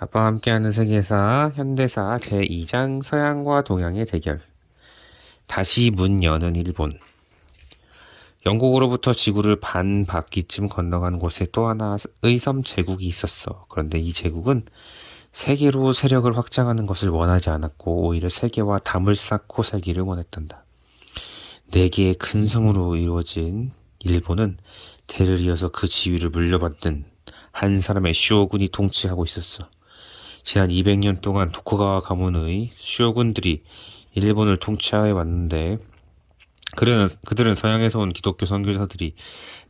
아빠와 함께하는 세계사 현대사 제2장 서양과 동양의 대결 다시 문 여는 일본 영국으로부터 지구를 반 바퀴쯤 건너간 곳에 또 하나의 섬 제국이 있었어. 그런데 이 제국은 세계로 세력을 확장하는 것을 원하지 않았고 오히려 세계와 담을 쌓고 살기를 원했단다. 네 개의 큰 성으로 이루어진 일본은 대를 이어서 그 지위를 물려받는 한 사람의 쇼군이 통치하고 있었어. 지난 200년 동안 도쿠가와 가문의 쇼군들이 일본을 통치해 왔는데 그들은, 그들은 서양에서 온 기독교 선교사들이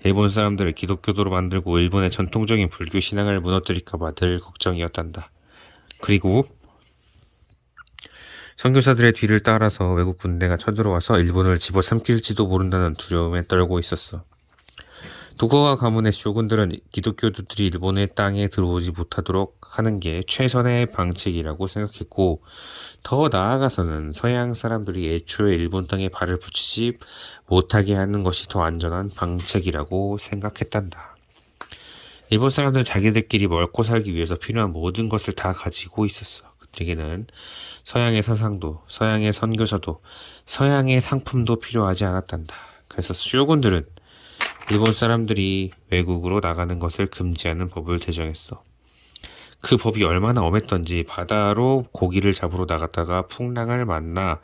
일본 사람들을 기독교도로 만들고 일본의 전통적인 불교 신앙을 무너뜨릴까봐 늘 걱정이었단다. 그리고 선교사들의 뒤를 따라서 외국 군대가 쳐들어와서 일본을 집어삼킬지도 모른다는 두려움에 떨고 있었어. 도쿠가 가문의 쇼군들은 기독교도들이 일본의 땅에 들어오지 못하도록 하는 게 최선의 방책이라고 생각했고 더 나아가서는 서양 사람들이 애초에 일본 땅에 발을 붙이지 못하게 하는 것이 더 안전한 방책이라고 생각했단다. 일본 사람들은 자기들끼리 먹고 살기 위해서 필요한 모든 것을 다 가지고 있었어. 그들에게는 서양의 사상도, 서양의 선교사도, 서양의 상품도 필요하지 않았단다. 그래서 쇼군들은 일본 사람들이 외국으로 나가는 것을 금지하는 법을 제정했어. 그 법이 얼마나 엄했던지 바다로 고기를 잡으러 나갔다가 풍랑을 만나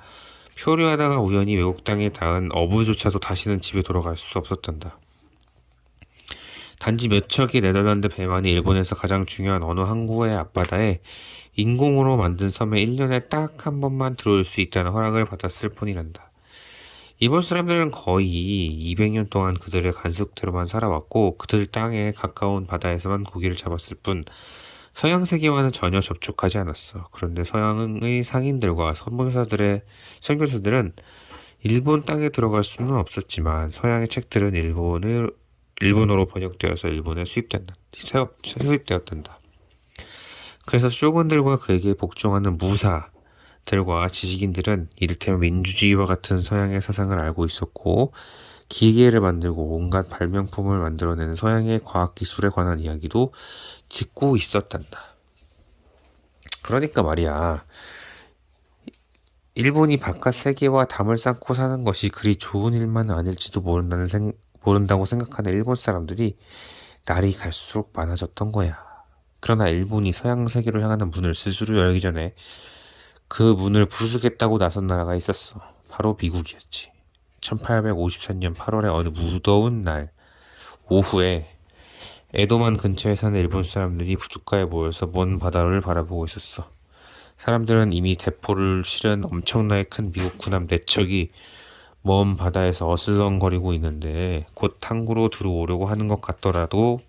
표류하다가 우연히 외국 땅에 닿은 어부조차도 다시는 집에 돌아갈 수 없었단다. 단지 몇 척의 네덜란드 배만이 일본에서 가장 중요한 어느 항구의 앞바다에 인공으로 만든 섬에 1년에 딱 한 번만 들어올 수 있다는 허락을 받았을 뿐이란다. 일본 사람들은 거의 200년 동안 그들의 간섭대로만 살아왔고 그들 땅에 가까운 바다에서만 고기를 잡았을 뿐 서양 세계와는 전혀 접촉하지 않았어. 그런데 서양의 상인들과 선교사들의 선교사들은 일본 땅에 들어갈 수는 없었지만 서양의 책들은 일본을 일본어로 번역되어서 일본에 수입된다. 수입되었단다. 그래서 쇼군들과 그에게 복종하는 무사 들과 지식인들은 이를테면 민주주의와 같은 서양의 사상을 알고 있었고 기계를 만들고 온갖 발명품을 만들어내는 서양의 과학기술에 관한 이야기도 듣고 있었단다. 그러니까 말이야. 일본이 바깥 세계와 담을 쌓고 사는 것이 그리 좋은 일만은 아닐지도 모른다는 생, 모른다고 생각하는 일본 사람들이 날이 갈수록 많아졌던 거야. 그러나 일본이 서양 세계로 향하는 문을 스스로 열기 전에 그 문을 부수겠다고 나선 나라가 있었어. 바로 미국이었지. 1854년 8월의 어느 무더운 날 오후에 에도만 근처에 사는 일본 사람들이 부둣가에 모여서 먼 바다를 바라보고 있었어. 사람들은 이미 대포를 실은 엄청나게 큰 미국 군함 네 척이 먼 바다에서 어슬렁거리고 있는데 곧 항구로 들어오려고 하는 것 같더라도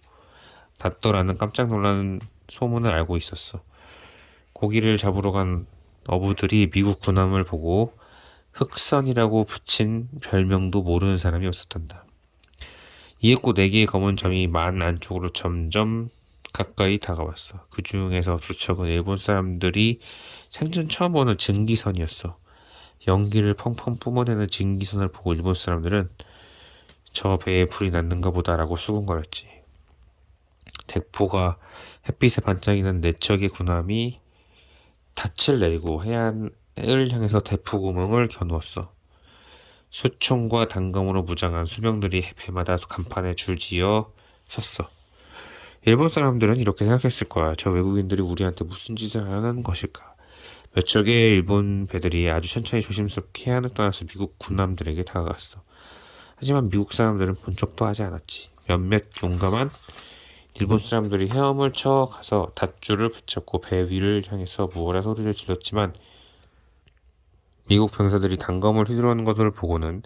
닿더라는 깜짝 놀라는 소문을 알고 있었어. 고기를 잡으러 간 어부들이 미국 군함을 보고 흑선이라고 붙인 별명도 모르는 사람이 없었단다. 곧네 개의 검은 점이 만 안쪽으로 점점 가까이 다가왔어. 그 중에서 두 척은 일본 사람들이 생전 처음 보는 증기선이었어. 연기를 펑펑 뿜어내는 증기선을 보고 일본 사람들은 저 배에 불이 났는가 보다라고 수군거렸지. 대포가 햇빛에 반짝이는 네 척의 군함이 닻을 내리고 해안을 향해서 대포 구멍을 겨누었어. 수총과 단검으로 무장한 수병들이 배마다 간판에 줄지어 섰어. 일본 사람들은 이렇게 생각했을 거야. 저 외국인들이 우리한테 무슨 짓을 하는 것일까? 몇 척의 일본 배들이 아주 천천히 조심스럽게 해안을 떠나서 미국 군함들에게 다가갔어. 하지만 미국 사람들은 본 척도 하지 않았지. 몇몇 용감한 일본 사람들이 헤엄을 쳐 가서 닷줄을 붙잡고 배 위를 향해서 무어라 소리를 질렀지만 미국 병사들이 단검을 휘두르는 것을 보고는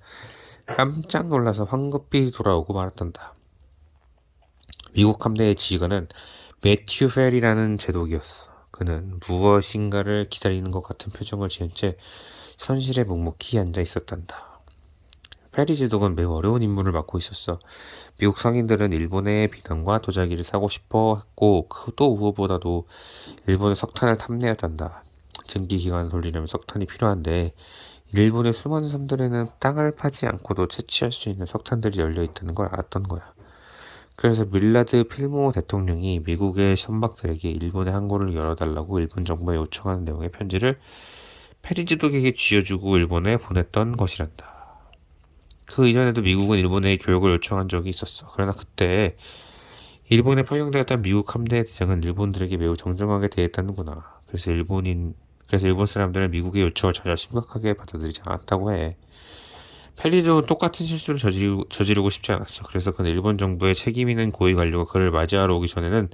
깜짝 놀라서 황급히 돌아오고 말았단다. 미국 함대의 지휘관은 매튜 펠이라는 제독이었어. 그는 무엇인가를 기다리는 것 같은 표정을 지은 채 선실에 묵묵히 앉아 있었단다. 페리 제독은 매우 어려운 임무를 맡고 있었어. 미국 상인들은 일본의 비단과 도자기를 사고 싶어 했고 그도 무엇보다도 일본의 석탄을 탐내었단다. 증기 기관을 돌리려면 석탄이 필요한데 일본의 수많은 섬들에는 땅을 파지 않고도 채취할 수 있는 석탄들이 열려 있다는 걸 알았던 거야. 그래서 밀라드 필모 대통령이 미국의 선박들에게 일본의 항구를 열어달라고 일본 정부에 요청하는 내용의 편지를 페리지독에게 쥐어주고 일본에 보냈던 것이란다. 그 이전에도 미국은 일본에 교육을 요청한 적이 있었어. 그러나 그때 일본에 파견되었던 미국 함대 대장은 일본들에게 매우 정정하게 대했다는구나. 그래서 일본인 그래서 일본 사람들은 미국의 요청을 전혀 심각하게 받아들이지 않았다고 해. 펠리도 똑같은 실수를 저지르고, 저지르고 싶지 않았어. 그래서 그는 일본 정부의 책임 있는 고위 관료가 그를 맞이하러 오기 전에는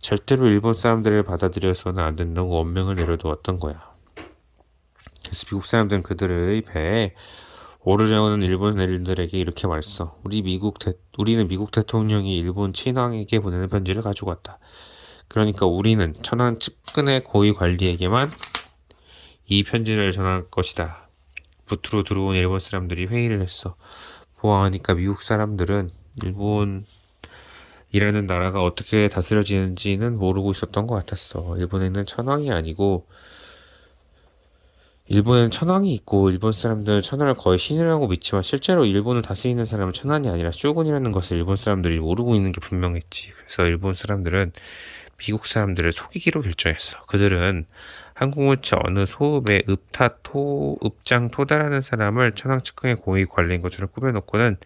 절대로 일본 사람들을 받아들여서는 안 된다고 원명을 내려두었던 거야. 그래서 미국 사람들은 그들의 배에 오르려오는 일본 애들에게 이렇게 말했어. 우리 미국 대, 우리는 미국 대통령이 일본 친왕에게 보내는 편지를 가지고 왔다. 그러니까 우리는 천황 측근의 고위 관리에게만 이 편지를 전할 것이다. 부트로 들어온 일본 사람들이 회의를 했어. 보아하니까 미국 사람들은 일본이라는 나라가 어떻게 다스려지는지는 모르고 있었던 것 같았어. 일본에는 천황이 아니고 일본에는 천황이 있고 일본 사람들은 천황을 거의 신이라고 믿지만 실제로 일본을 다스리는 사람은 천황이 아니라 쇼군이라는 것을 일본 사람들이 모르고 있는 게 분명했지. 그래서 일본 사람들은 미국 사람들을 속이기로 결정했어. 그들은 한국무치 어느 소읍의 읍타 토 읍장 토다라는 사람을 천황 측근의 고위 관리인 것처럼 꾸며놓고는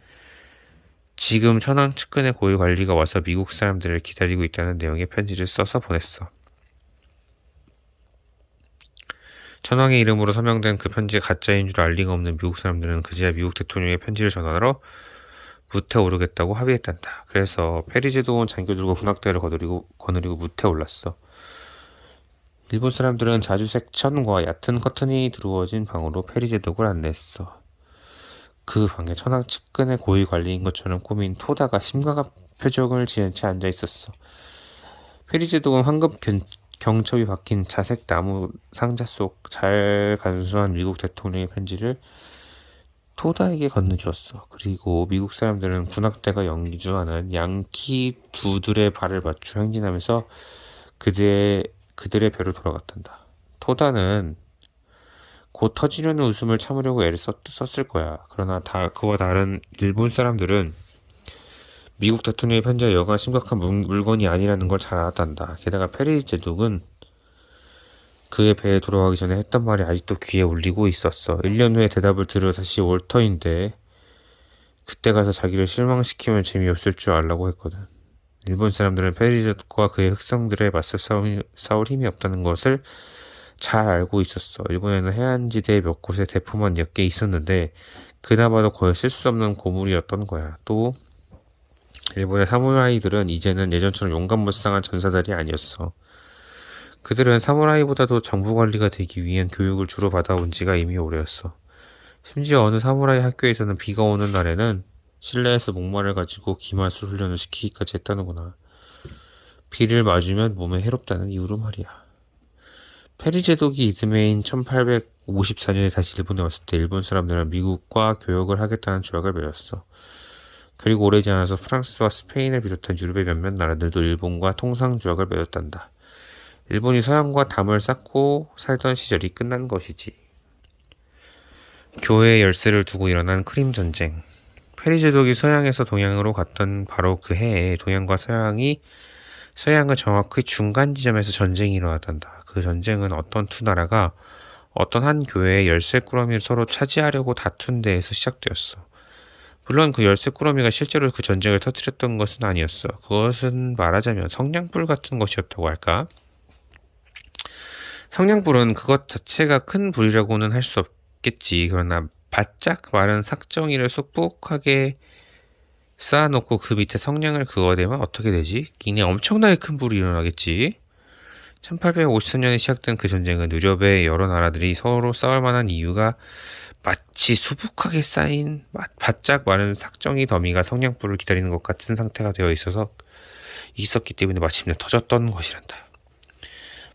지금 천황 측근의 고위 관리가 와서 미국 사람들을 기다리고 있다는 내용의 편지를 써서 보냈어. 천황의 이름으로 서명된 그 편지가 가짜인 줄 알 리가 없는 미국 사람들은 그제야 미국 대통령의 편지를 전하러 무태 오르겠다고 합의했단다. 그래서 페리제도 온 장교 들고 군악대를 거느리고, 거느리고 무태 올랐어. 일본 사람들은 자주색 천과 얕은 커튼이 두루워진 방으로 페리제독을 안냈어. 그 방에 천황 측근의 고위 관리인 것처럼 꾸민 토다가 심각한 표정을 지은 채 앉아 있었어. 페리제독은 황금 견, 경첩이 박힌 자색 나무 상자 속 잘 간수한 미국 대통령의 편지를 토다에게 건네주었어. 그리고 미국 사람들은 군악대가 연기주하는 양키 두들의 발을 맞추 행진하면서 그들의, 그들의 배로 돌아갔단다. 토다는 곧 터지려는 웃음을 참으려고 애를 썼, 썼을 거야. 그러나 다, 그와 다른 일본 사람들은 미국 대통령의 편지가 여간 심각한 물건이 아니라는 걸 잘 알았단다. 게다가 페리 제독은 그의 배에 돌아가기 전에 했던 말이 아직도 귀에 울리고 있었어. 1년 후에 대답을 들으러 다시 월터인데 그때 가서 자기를 실망시키면 재미없을 줄 알라고 했거든. 일본 사람들은 페리제독과 그의 흑성들에 맞서 싸울, 싸울 힘이 없다는 것을 잘 알고 있었어. 일본에는 해안지대 몇 곳에 대포만 몇 개 있었는데 그나마도 거의 쓸 수 없는 고물이었던 거야. 또 일본의 사무라이들은 이제는 예전처럼 용감무쌍한 전사들이 아니었어. 그들은 사무라이보다도 정부 관리가 되기 위한 교육을 주로 받아온 지가 이미 오래였어. 심지어 어느 사무라이 학교에서는 비가 오는 날에는 실내에서 목마를 가지고 기마술 훈련을 시키기까지 했다는구나. 비를 맞으면 몸에 해롭다는 이유로 말이야. 페리 제독이 이듬해인 1854년에 다시 일본에 왔을 때 일본 사람들은 미국과 교역을 하겠다는 조약을 맺었어. 그리고 오래지 않아서 프랑스와 스페인을 비롯한 유럽의 몇몇 나라들도 일본과 통상 조약을 맺었단다. 일본이 서양과 담을 쌓고 살던 시절이 끝난 것이지. 교회의 열쇠를 두고 일어난 크림 전쟁. 페리 제독이 서양에서 동양으로 갔던 바로 그 해에 동양과 서양이 서양은 정확히 중간 지점에서 전쟁이 일어났단다. 그 전쟁은 어떤 두 나라가 어떤 한 교회의 열쇠 꾸러미를 서로 차지하려고 다툰 데에서 시작되었어. 물론 그 열쇠 꾸러미가 실제로 그 전쟁을 터뜨렸던 것은 아니었어. 그것은 말하자면 성냥불 같은 것이었다고 할까? 성냥불은 그것 자체가 큰 불이라고는 할 수 없겠지. 그러나 바짝 마른 삭정이를 쑥북하게 쌓아놓고 그 밑에 성냥을 그어대면 어떻게 되지? 그냥 엄청나게 큰 불이 일어나겠지. 1854년에 시작된 그 전쟁은 유럽의 여러 나라들이 서로 싸울 만한 이유가 마치 수북하게 쌓인 바짝 마른 삭정이 더미가 성냥불을 기다리는 것 같은 상태가 되어 있어서 있었기 때문에 마침내 터졌던 것이란다.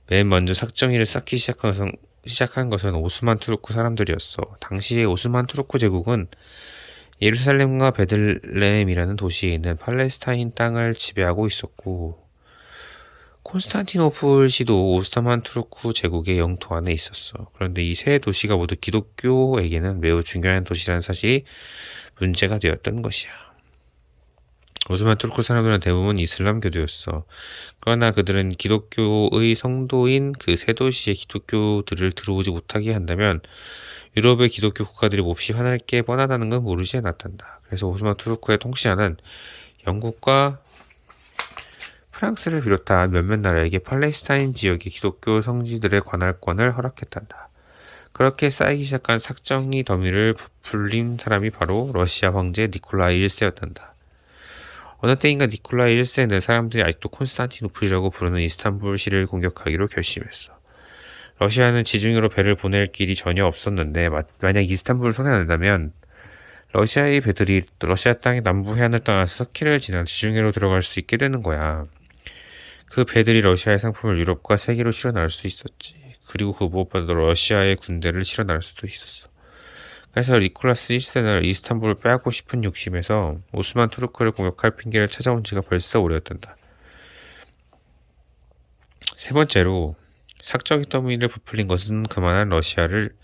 맨 먼저 삭정이를 쌓기 시작한 것은, 시작한 것은 오스만 투르크 사람들이었어. 당시의 오스만 투르크 제국은 예루살렘과 베들레헴이라는 도시에 있는 팔레스타인 땅을 지배하고 있었고 콘스탄티노플 시도 오스타만 투르크 제국의 영토 안에 있었어. 그런데 이 세 도시가 모두 기독교에게는 매우 중요한 도시라는 사실이 문제가 되었던 것이야. 오스만 투르크 사람들은 대부분 이슬람교도였어. 그러나 그들은 기독교의 성도인 그 세 도시의 기독교들을 들어오지 못하게 한다면 유럽의 기독교 국가들이 몹시 화날 게 뻔하다는 건 모르지 않았단다. 그래서 오스만 투르크의 통치자는 영국과 프랑스를 비롯한 몇몇 나라에게 팔레스타인 지역의 기독교 성지들의 관할권을 허락했단다. 그렇게 쌓이기 시작한 삭정이 더미를 부풀린 사람이 바로 러시아 황제 니콜라이 1세였단다. 어느 때인가 니콜라이 1세는 사람들이 아직도 콘스탄티노플이라고 부르는 이스탄불 시를 공격하기로 결심했어. 러시아는 지중해로 배를 보낼 길이 전혀 없었는데 마- 만약 이스탄불을 손해낸다면 러시아의 배들이 러시아 땅의 남부 해안을 떠나서 터키를 지나 지중해로 들어갈 수 있게 되는 거야. 그 배들이 러시아의 상품을 유럽과 세계로 실어 나갈 수 있었지. 그리고 그 무엇보다도 러시아의 군대를 실어 나갈 수도 있었어. 그래서 니콜라스 1세는 이스탄불을 빼앗고 싶은 욕심에서 오스만 투르크를 공격할 핑계를 찾아온 지가 벌써 오래였단다. 세 번째로 삭정의 더미를 부풀린 것은 그만한 러시아를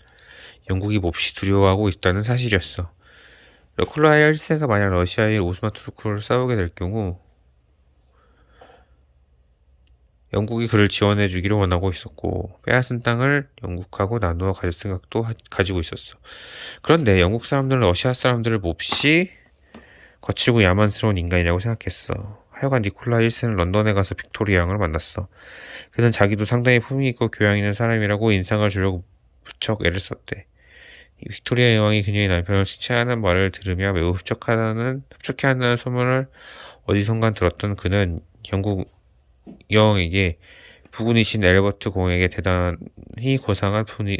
영국이 몹시 두려워하고 있다는 사실이었어. 니콜라이 1세가 만약 러시아의 오스만 투르크를 싸우게 될 경우 영국이 그를 지원해 주기를 원하고 있었고 빼앗은 땅을 영국하고 나누어 가질 생각도 하- 가지고 있었어. 그런데 영국 사람들은 러시아 사람들을 몹시 거칠고 야만스러운 인간이라고 생각했어. 하여간 니콜라 1세는 런던에 가서 빅토리아 양을 만났어. 그는 자기도 상당히 품위 있고 교양 있는 사람이라고 인상을 주려고 무척 애를 썼대. 이 빅토리아 여왕이 그녀의 남편을 칭찬하는 말을 들으며 매우 흡족하다는 흡족해한다는 소문을 어디선가 들었던 그는 영국 여왕에게 부군이신 엘버트 공에게 대단히 고상한 분위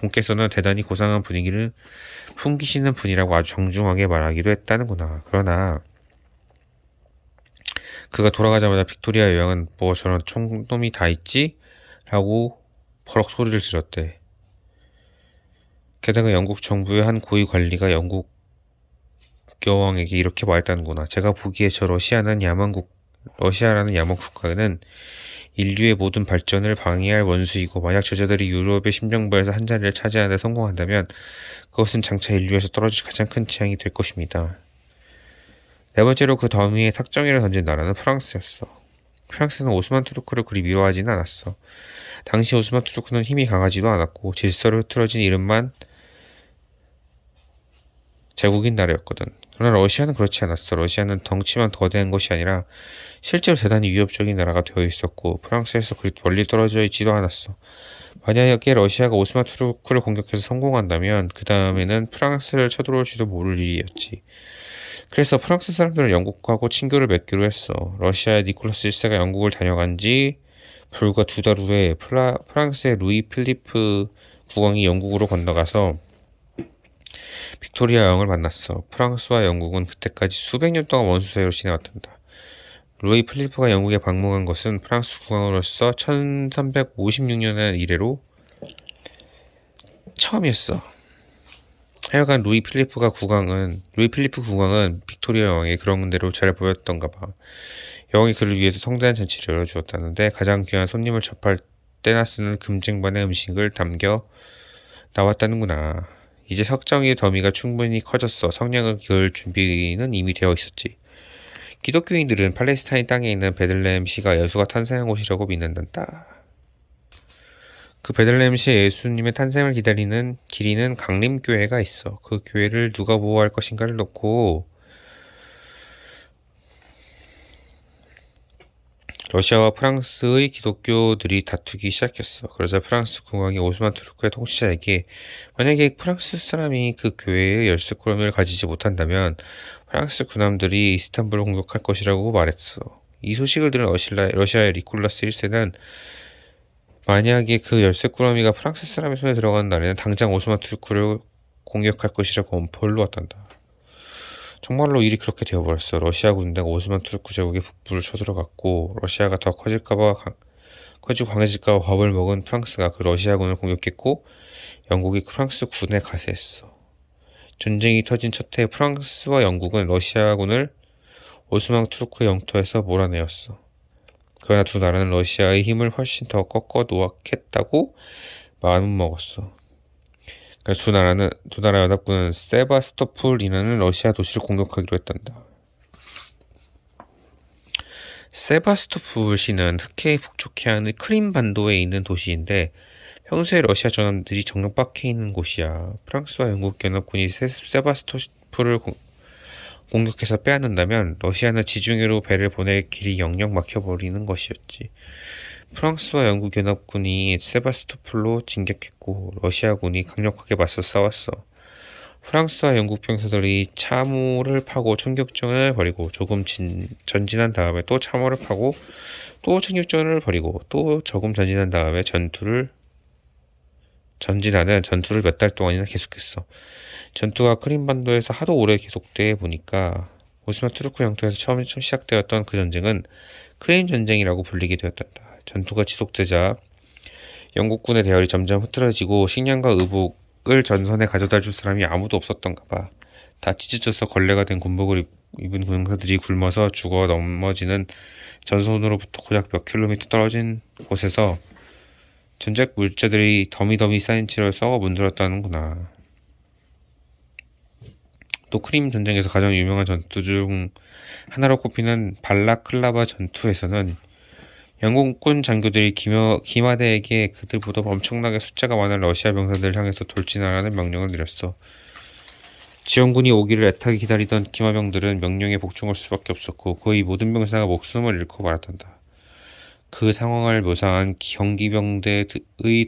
공께서는 대단히 고상한 분위기를 풍기시는 분이라고 아주 정중하게 말하기도 했다는구나. 그러나 그가 돌아가자마자 빅토리아 여왕은 뭐 저런 총놈이 다 있지? 라고 버럭 소리를 질렀대. 게다가 영국 정부의 한 고위 관리가 영국 여왕에게 이렇게 말했다는구나. 제가 보기에 저 러시아는 야만국 러시아라는 야만 국가는 인류의 모든 발전을 방해할 원수이고 만약 저자들이 유럽의 심정부에서 한 자리를 차지하는 데 성공한다면 그것은 장차 인류에서 떨어질 가장 큰 재앙이 될 것입니다. 네 번째로 그 더미에 삭정이를 던진 나라는 프랑스였어. 프랑스는 오스만 투르크를 그리 미워하지는 않았어. 당시 오스만 투르크는 힘이 강하지도 않았고 질서를 흐트러진 이름만 제국인 나라였거든. 그러나 러시아는 그렇지 않았어. 러시아는 덩치만 거대한 것이 아니라 실제로 대단히 위협적인 나라가 되어 있었고 프랑스에서 그리 멀리 떨어져 있지도 않았어. 만약에 러시아가 오스만 투르크를 공격해서 성공한다면 그 다음에는 프랑스를 쳐들어올지도 모를 일이었지. 그래서 프랑스 사람들은 영국하고 친교를 맺기로 했어. 러시아의 니콜라스 1세가 영국을 다녀간 지 불과 두 달 후에 플라, 프랑스의 루이 필리프 국왕이 영국으로 건너가서 빅토리아 여왕을 만났어. 프랑스와 영국은 그때까지 수백 년 동안 원수 사이로 지내왔단다. 루이 필리프가 영국에 방문한 것은 프랑스 국왕으로서 1356년의 이래로 처음이었어. 하여간 루이 필리프가 국왕은 루이 필리프 국왕은 빅토리아 여왕이 그런 대로 잘 보였던가 봐. 여왕이 그를 위해서 성대한 잔치를 열어주었다는데 가장 귀한 손님을 접할 때나 쓰는 금쟁반의 음식을 담겨 나왔다는구나. 이제 석정의 더미가 충분히 커졌어. 성냥을 기울 준비는 이미 되어 있었지. 기독교인들은 팔레스타인 땅에 있는 베들레헴 시가 예수가 탄생한 곳이라고 믿는단다. 그 베들레헴 시에 예수님의 탄생을 기다리는 기리는 강림교회가 있어. 그 교회를 누가 보호할 것인가를 놓고 러시아와 프랑스의 기독교들이 다투기 시작했어. 그러자 프랑스 국왕이 오스만 투르크의 통치자에게 만약에 프랑스 사람이 그 교회의 열쇠꾸러미를 가지지 못한다면 프랑스 군함들이 이스탄불을 공격할 것이라고 말했어. 이 소식을 들은 러시아, 러시아의 리콜라스 1세는 만약에 그 열쇠 꾸러미가 프랑스 사람의 손에 들어가는 날에는 당장 오스만 투르크를 공격할 것이라고 엄포를 놓았단다. 정말로 일이 그렇게 되어버렸어. 러시아 군대가 오스만 투르크 제국의 북부를 쳐들어갔고 러시아가 더 커질까봐 강- 커지고 강해질까봐 밥을 먹은 프랑스가 그 러시아군을 공격했고 영국이 프랑스 군에 가세했어. 전쟁이 터진 첫해 프랑스와 영국은 러시아군을 오스만 투르크 영토에서 몰아내었어. 그러나 두 나라는 러시아의 힘을 훨씬 더 꺾어 놓았겠다고 마음 먹었어. 그래서 두 나라는 두 나라 연합군은 세바스토폴이라는 러시아 도시를 공격하기로 했단다. 세바스토폴시는 흑해의 북쪽 해안의 크림 반도에 있는 도시인데 평소에 러시아 전함들이 정령 박해 있는 곳이야. 프랑스와 영국 연합군이 세- 세바스토폴을 공- 공격해서 빼앗는다면 러시아는 지중해로 배를 보낼 길이 영영 막혀버리는 것이었지. 프랑스와 영국 연합군이 세바스토폴로 진격했고 러시아군이 강력하게 맞서 싸웠어. 프랑스와 영국 병사들이 참호를 파고 총격전을 벌이고 조금 진- 전진한 다음에 또 참호를 파고 또 총격전을 벌이고 또 조금 전진한 다음에 전투를 전진하는 전투를 몇 달 동안이나 계속했어. 전투가 크림반도에서 하도 오래 계속돼 보니까 오스만 투르크 영토에서 처음 시작되었던 그 전쟁은 크림 전쟁이라고 불리게 되었단다. 전투가 지속되자 영국군의 대열이 점점 흐트러지고 식량과 의복을 전선에 가져다 줄 사람이 아무도 없었던가 봐. 다 찢어져서 걸레가 된 군복을 입- 입은 군사들이 굶어서 죽어 넘어지는 전선으로부터 고작 몇 킬로미터 떨어진 곳에서 전작 물자들이 더미더미 쌓인 채로 썩어 문드렀다는구나. 또 크림 전쟁에서 가장 유명한 전투 중 하나로 꼽히는 발라클라바 전투에서는 영국군 장교들이 기마, 기마대에게 그들보다 엄청나게 숫자가 많은 러시아 병사들을 향해서 돌진하라는 명령을 내렸어. 지원군이 오기를 애타게 기다리던 기마병들은 명령에 복종할 수밖에 없었고 거의 모든 병사가 목숨을 잃고 말았단다. 그 상황을 묘사한 경기병대의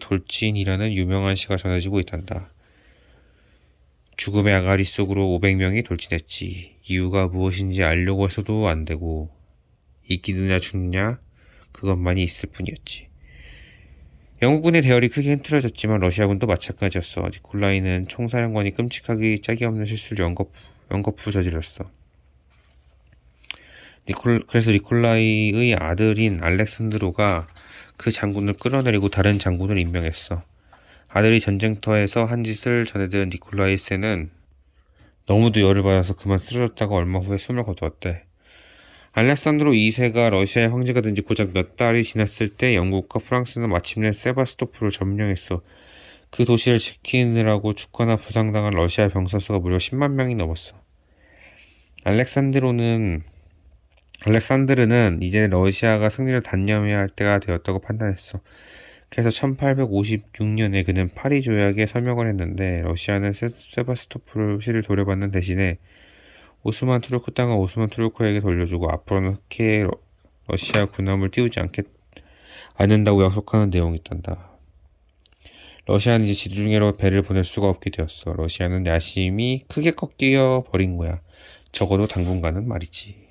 돌진이라는 유명한 시가 전해지고 있단다. 죽음의 아가리 속으로 500명이 돌진했지. 이유가 무엇인지 알려고 해서도 안 되고 이기느냐 죽느냐 그것만이 있을 뿐이었지. 영국군의 대열이 크게 흐트러졌지만 러시아군도 마찬가지였어. 니콜라이는 총사령관이 끔찍하게 짝이 없는 실수를 연거푸, 연거푸 저질렀어. 니콜, 그래서 니콜라이의 아들인 알렉산드로가 그 장군을 끌어내리고 다른 장군을 임명했어. 아들이 전쟁터에서 한 짓을 전해들은 니콜라이 세는 너무도 열을 받아서 그만 쓰러졌다가 얼마 후에 숨을 거두었대. 알렉산드로 2세가 러시아의 황제가 된 지 고작 몇 달이 지났을 때 영국과 프랑스는 마침내 세바스토프를 점령했어. 그 도시를 지키느라고 죽거나 부상당한 러시아 병사 수가 무려 10만 명이 넘었어. 알렉산드로는 알렉산드르는 이제 러시아가 승리를 단념해야 할 때가 되었다고 판단했어. 그래서 1856년에 그는 파리 조약에 서명을 했는데 러시아는 세, 세바스토폴시를 돌려받는 대신에 오스만 투르크 땅을 오스만 투르크에게 돌려주고 앞으로는 흑해에 러- 러시아 군함을 띄우지 않겠 않는다고 약속하는 내용이 있단다. 러시아는 이제 지중해로 배를 보낼 수가 없게 되었어. 러시아는 야심이 크게 꺾여 버린 거야. 적어도 당분간은 말이지.